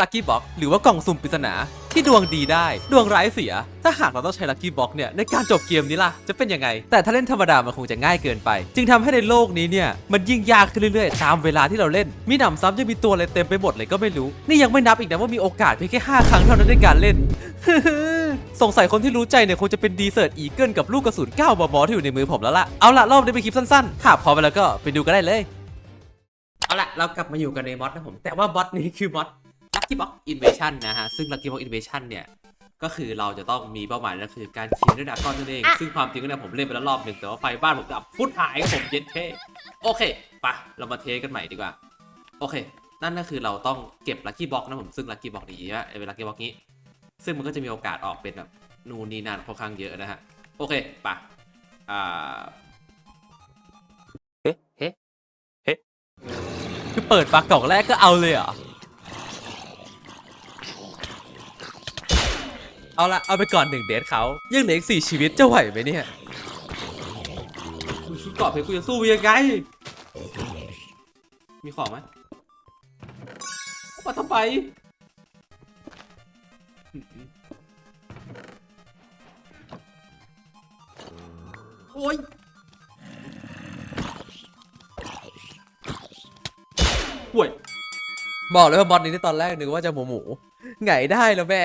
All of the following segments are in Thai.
ลัคกี้บ็อกหรือว่ากล่องสุ่มปริศนาที่ดวงดีได้ดวงร้ายเสีย ถ้าหากเราต้องใช้ลัคกี้บ็อกเนี่ยในการจบเกมนี้ล่ะ จะเป็นยังไง แต่ถ้าเล่นธรรมดามันคงจะง่ายเกินไป จึงทำให้ในโลกนี้เนี่ยมันยิ่งยากขึ้นเรื่อยๆ ตามเวลาที่เราเล่น มีหนำซ้ำยังมีตัวอะไรเต็มไปหมดเลยก็ไม่รู้ นี่ยังไม่นับอีกนะว่ามีโอกาสเพียงแค่ห้าครั้งเท่านั้นในการเล่นสงสัยคนที่รู้ใจเนี่ยคงจะเป็นดีเซิร์ตอีเกิลกับลูกกระสุน9มมที่อยู่ในมือผมแล้วล่ะเอาล่ะรอบนี้เป็นคลิปสั้นๆถ้าพร้อมไปแล้วก็ไปดูกันได้เลย เอาละเรากลับมาอยู่กันในมอดนะผมแต่ว่าบอทนี้คือมอด Lucky Box Invasion นะฮะ ซึ่ง Lucky Box Invasion เนี่ย ก็คือเราจะต้องมีเป้าหมายนั่นคือการเคลียร์ด้วยดรากอนนั่นเอง ซึ่งความจริงก็เนี่ยผมเล่นไปแล้วรอบหนึ่งแต่ว่าไฟบ้านผมดับฟุตหายครับผมเย็นเท่โอเคไปะเรามาเทสกันใหม่ดีกว่า โอเค นั่นก็คือเราต้องเก็บ Lucky Box นะผมซึ่ง Lucky Box นี้นะเป็น Lucky Box นี้ ซึ่งมันก็จะมีโอกาสออกเป็นแบบนูนนีนานค่อนข้างเยอะนะฮะ โอเคไปะอ่าเฮ้เฮ้คือเปิดปากกล่องแรกก็เอาเลยเหรอ เอาละเอาไปก่อนหนึ่งเดทเขายังเหลืออีกสี่ชีวิตจะไหวไหมเนี่ยกูชุดเกาะเพชรกูจะสู้ยังไงมีของไหมเอามาทำไมโอ้ยห่วยบอกเลยว่าบอสนี้ในตอนแรกนึกว่าจะหมูหมูไงได้แล้วแม่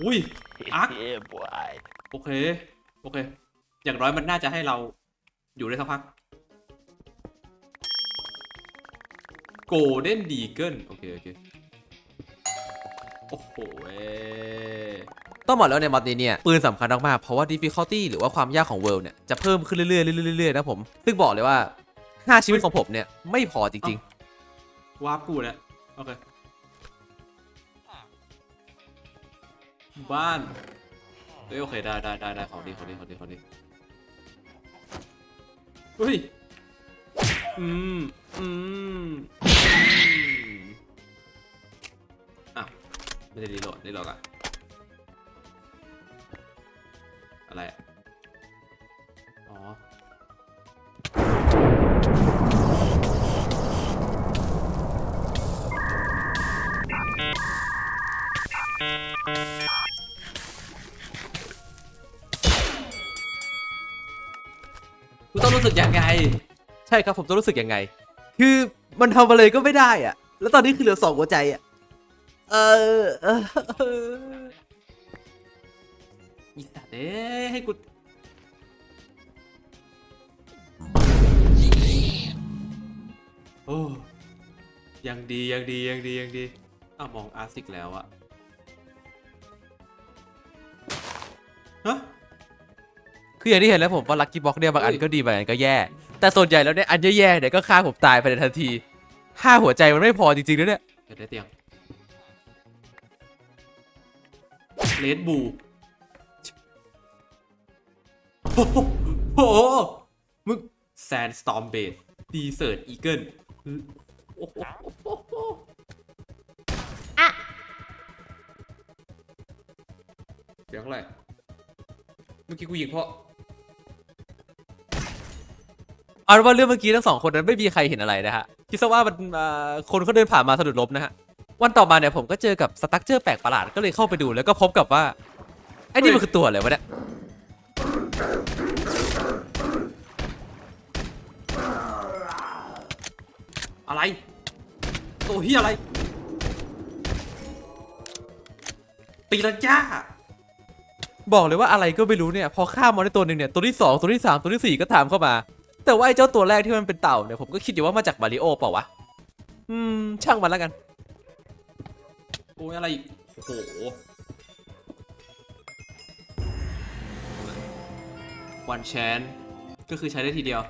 อุ้ยอักเฮ้บอยโอเค โอเค อย่างน้อยมันน่าจะให้เราอยู่ได้สักพักโกลเด้นดีเกิลโอเค โอเค โอ้โหเว้ยต้องบอกแล้วในมอดนี้เนี่ย ปืนสำคัญมาก ๆ เพราะว่า difficulty หรือว่าความยากของเวิลด์เนี่ย จะเพิ่มขึ้นเรื่อยๆเรื่อยๆเรื่อยๆนะผม ซึ่งบอกเลยว่า 5 ชีวิตของผมเนี่ย ไม่พอจริง ๆวาร์ปกูเนี่ยโอเค บ้านเฮ้ยโอเคได้ได้ได้ได้ของดีของดีของดีของดีเฮ้ยอืมอืมอะไม่ได้รีโหลดรีโหลดอะ รู้สึกยังไง ใช่ครับผมต้องรู้สึกยังไง คือมันทำอะไรก็ไม่ได้อะแล้วตอนนี้คือเหลือสองหัวใจอะเออเออเอออีสัตว์เอ้ยให้กูโอ้ยังดียังดียังดียังดีอ้าวมองอาร์ซิกแล้วอะฮะ คืออย่างที่เห็นแล้วผมว่าลัคกี้บ็อกเนี่ยบางอันก็ดีบางอันก็แย่ แต่ส่วนใหญ่แล้วเนี่ยอันแย่ๆเนี่ยก็ฆ่าผมตายภายในทันทีห้าหัวใจมันไม่พอจริงๆนะเนี่ยเดี๋ยวได้เตียงเลดบูโอ้โหโอ้โหมึงแซนสตอมเบดดีเซิร์ตอีเกิลโอ้โหอะเดี๋ยวเท่าไหร่เมื่อกี้กูยิงเพราะ เอาเป็นว่าเรื่องเมื่อกี้ทั้งสองคนนั้นไม่มีใครเห็นอะไรนะฮะคิดซะว่ามันเอ่อคนเขาเดินผ่านมาสะดุดล้มนะฮะวันต่อมาเนี่ยผมก็เจอกับสตั๊กเจอร์แปลกประหลาดก็เลยเข้าไปดูแล้วก็พบกับว่าไอ้นี่มันคือตัวอะไรวะเนี่ยอะไรตัวเฮียอะไรปีละจ้าบอกเลยว่าอะไรก็ไม่รู้เนี่ยพอฆ่ามอนได้ตัวหนึ่งเนี่ยตัวที่2ตัวที่3ตัวที่4ก็ตามเข้ามา แต่ว่าไอ้เจ้าตัวแรกที่มันเป็นเต่าเนี่ยผมก็คิดอยู่ว่ามาจากมาริโอเปล่าวะ อืม ช่างมันแล้วกัน โอ้ยอะไรอีกโอ้โหวันแชนก็คือใช้ได้ทีเดียว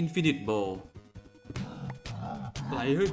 Infinite Bow ไหลเฮ้ย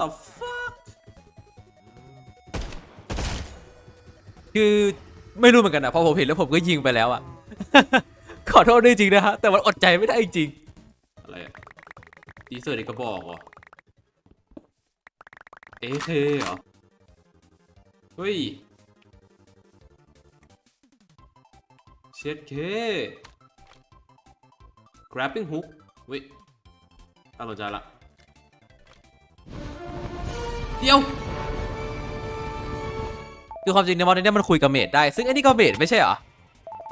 the fuck คือไม่รู้เหมือนกันอะพอผมเห็นแล้วผมก็ยิงไปแล้วอะขอโทษด้วยจริงนะฮะ แต่มันอดใจไม่ได้จริง อะไรอะดีเซอร์ในกระบอกเหรอ เอเคเหรอ เฮ้ย เช็ดเค grabbing hook เว้ยตั้งใจละ เดี๋ยวคือความจริงในมอดนี้มันคุยกับเมดได้ ซึ่งอ้นี่ก็เมดไม่ใช่เหรอ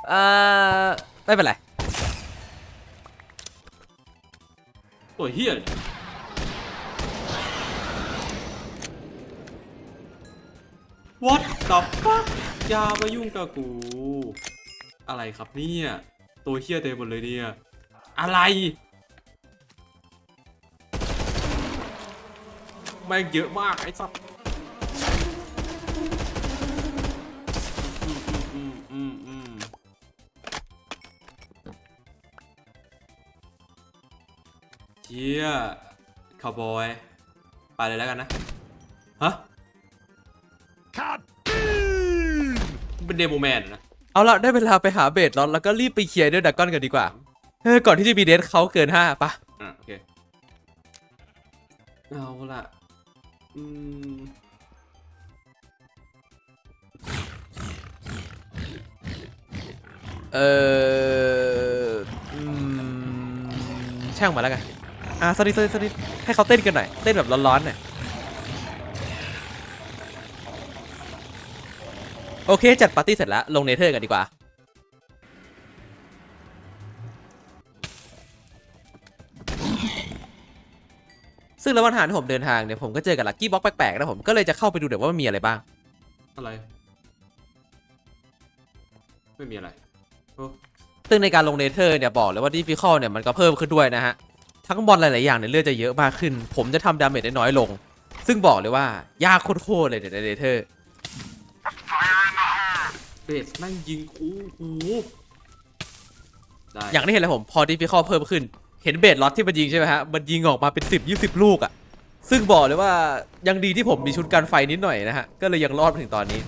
เอ่อไม่เป็นไรโอ้ยเฮีย What the fuck อย่ามายุ่งกับกู อะไรครับเนี่ย ตัวเฮียเต็มหมดเลยเนี่ย อะไร แม่งเยอะมากไอ้สัสอืมอืมอืมอืมอืมเชี่ยคาวบอย ไปเลยแล้วกันนะ ฮะเป็นเดโมแมนนะ เอาละได้เวลาไปหาเบสลอตแล้วก็รีบไปเคลียร์ด้วยดักก้อนกันดีกว่า เออ ก่อนที่จะมีเดทเขาเกินห้าปะอะโอเค เอาละ อืมเอออืมช่างมาแล้วกัน อะสนิทสนิทสนิทให้เขาเต้นกันหน่อย เต้นแบบร้อนๆหน่อย โอเค จัดปาร์ตี้เสร็จแล้ว ลงเนเธอร์กันดีกว่า ซึ่งระหว่างทางที่ผมเดินทางเนี่ยผมก็เจอกับลักกี้บ็อกแปลกๆนะผมก็เลยจะเข้าไปดูเดี๋ยวว่ามันมีอะไรบ้าง อะไร ไม่มีอะไรซึ่งในการลงเนเธอร์เนี่ยบอกเลยว่าดิฟิคอลเนี่ยมันก็เพิ่มขึ้นด้วยนะฮะ ทั้งบอลหลายๆอย่างเนี่ยเลือดจะเยอะมากขึ้น ผมจะทำดาเมจได้น้อยลง ซึ่งบอกเลยว่ายากโคตรๆเลยเนี่ยในเนเธอร์เบสแม่งยิงคู่หูได้อย่างที่เห็นเลยผมพอดิฟิคอลเพิ่มขึ้น เห็นเบสล็อตที่มันยิงใช่ไหมฮะ มันยิงออกมาเป็น 10 20 ลูกอะซึ่งบอกเลยว่ายังดีที่ผมมีชุดกันไฟนิดหน่อยนะฮะ ก็เลยยังรอดมาถึงตอนนี้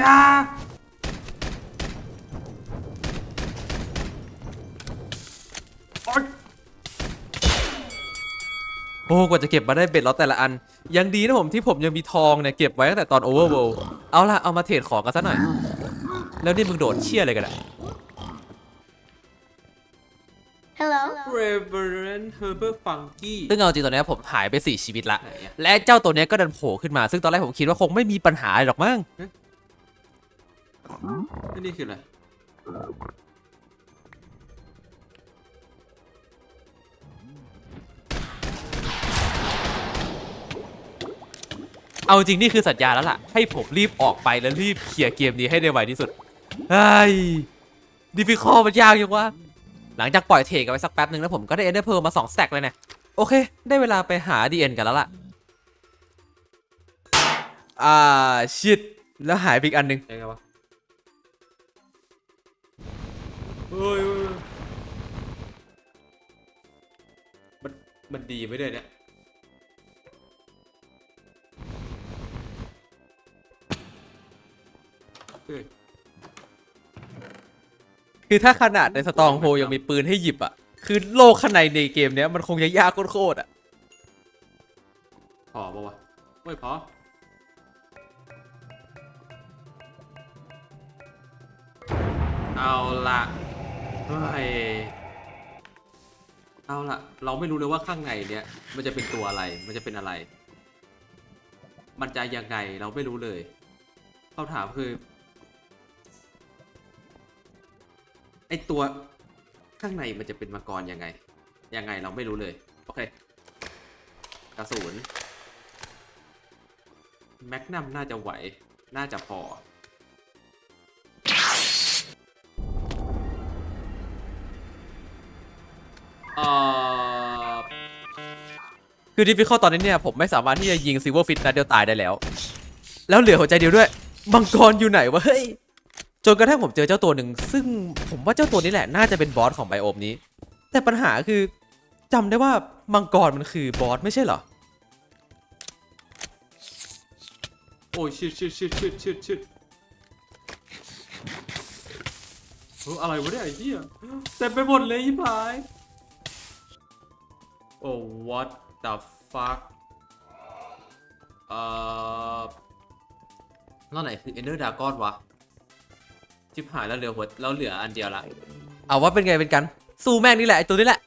ยาโอ๊ยโอ้กว่าจะเก็บมาได้เบ็ดแล้วแต่ละอัน ยังดีนะผมที่ผมยังมีทองเนี่ยเก็บไว้ตั้งแต่ตอนโอเวอร์โวเอาล่ะเอามาเทรดของกันซะหน่อย แล้วนี่มึงโดดเชี่ยอะไรกันอะ Hello. Reverend Herbert Funky ซึ่งเอาจริงตอนเนี้ยผมหายไป 4 ชีวิตละและเจ้าตัวเนี้ยก็ดันโผล่ขึ้นมา ซึ่งตอนแรกผมคิดว่าคงไม่มีปัญหาอะไรหรอกมั้ง นี่คืออะไรเอาจริงนี่คือสัญญาแล้วล่ะ ให้ผมรีบออกไปแล้วรีบเคลียร์เกมนี้ให้ได้ไวที่สุดไอ้ดิฟิคอมันยากยังวะหลังจากปล่อยเทรดกันไปสักแป๊บหนึ่งแล้วผมก็ได้เอเดอร์เพลมา2สแต็กเลยเนี่ยโอเค ได้เวลาไปหา DN กันแล้วล่ะ อ่า ชิด แล้วหายไปอีกอันหนึ่งยังไงวะ เฮ้ยมัน มันดีไม่ได้เนี่ยเฮ้ยคือถ้าขนาดในสตองโฮยังมีปืนให้หยิบอะ คือโลกข้างในในเกมเนี้ยมันคงจะยากโคตรๆอะ พอปะวะไม่พอ เอาละ เฮ้ยเอาละเราไม่รู้เลยว่าข้างในเนี้ยมันจะเป็นตัวอะไร มันจะเป็นอะไร มันจะยังไงเราไม่รู้เลยคำถามคือไอตัวข้างในมันจะเป็นมังกรยังไง ยังไงเราไม่รู้เลย โอเค กระสุนแม็กนัมน่าจะไหว น่าจะพอ เอ่อคือดิฟิคอลตอนนี้เนี่ยผมไม่สามารถที่จะยิงซิลเวอร์ฟิตนัดเดียวตายได้แล้ว แล้วเหลือหัวใจเดียวด้วยมังกรอยู่ไหนวะเฮ้ยจนกระทั่งผมเจอเจ้าตัวหนึ่ง ซึ่งผมว่าเจ้าตัวนี้แหละน่าจะเป็นบอสของไบโอมนี้ แต่ปัญหาคือจำได้ว่ามังกรมันคือบอสไม่ใช่เหรอ โอ้ยชิดชิดชิดชิดชิดชิดเอออะไรวะเนี่ยไอ้เหี้ยเต็มไปหมดเลยยี่พาย โอ้ what the fuck เอ่อแล้วไหนคือ Ender Dragon วะชิบหายแล้วเหลือหัวแล้วเหลืออันเดียวละเอาว่าเป็นไงเป็นกัน สู้แม่งนี่แหละไอตัวนี้แหละ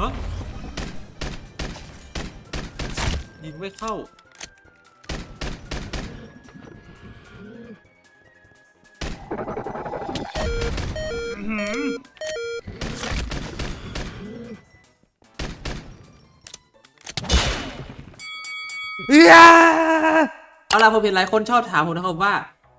ฮะ ยิงไม่เข้า เอาล่ะผมเห็นหลายคนชอบถามผมนะครับว่า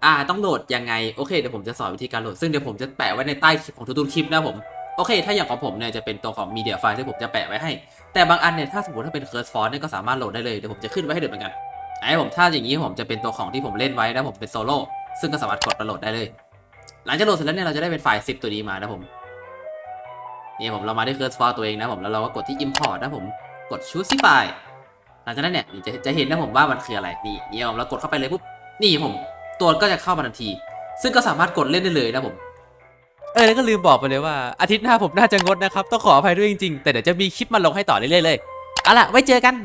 อ่าต้องโหลดยังไง โอเคเดี๋ยวผมจะสอนวิธีการโหลด ซึ่งเดี๋ยวผมจะแปะไว้ในใต้คลิปของทุกๆคลิปนะผม โอเค ถ้าอย่างของผมเนี่ยจะเป็นตัวของ media file ที่ผมจะแปะไว้ให้ แต่บางอันเนี่ยถ้าสมมติถ้าเป็น curse font เนี่ยก็สามารถโหลดได้เลย เดี๋ยวผมจะขึ้นไว้ให้เดูเหมือนกันไอ้ผมถ้าอย่างนี้ผมจะเป็นตัวของที่ผมเล่นไว้นะผมเป็นโซโล่ ซึ่งก็สามารถกดมาโหลดได้เลย หลังจากโหลดเสร็จแล้วเนี่ยเราจะได้เป็นไฟล์ zip ตัวนี้มานะผม นี่ผมเรามาที่ curse font ตัวเองนะผม แล้วเราก็กดที่ import นะผม กด choose file หลังจากนั้นเนี่ยจะจะเห็นนะผมว่ามันคืออะไรนี่นี่ผมเรากดเข้าไปเลยปุ๊บนี่ผม ตัวก็จะเข้ามาทันที ซึ่งก็สามารถกดเล่นได้เลยนะผมเออแล้วก็ลืมบอกไปเลยว่าอาทิตย์หน้าผมน่าจะงดนะครับ ต้องขออภัยด้วยจริงๆ แต่เดี๋ยวจะมีคลิปมาลงให้ต่อเรื่อยๆเลยเอาล่ะไว้เจอกัน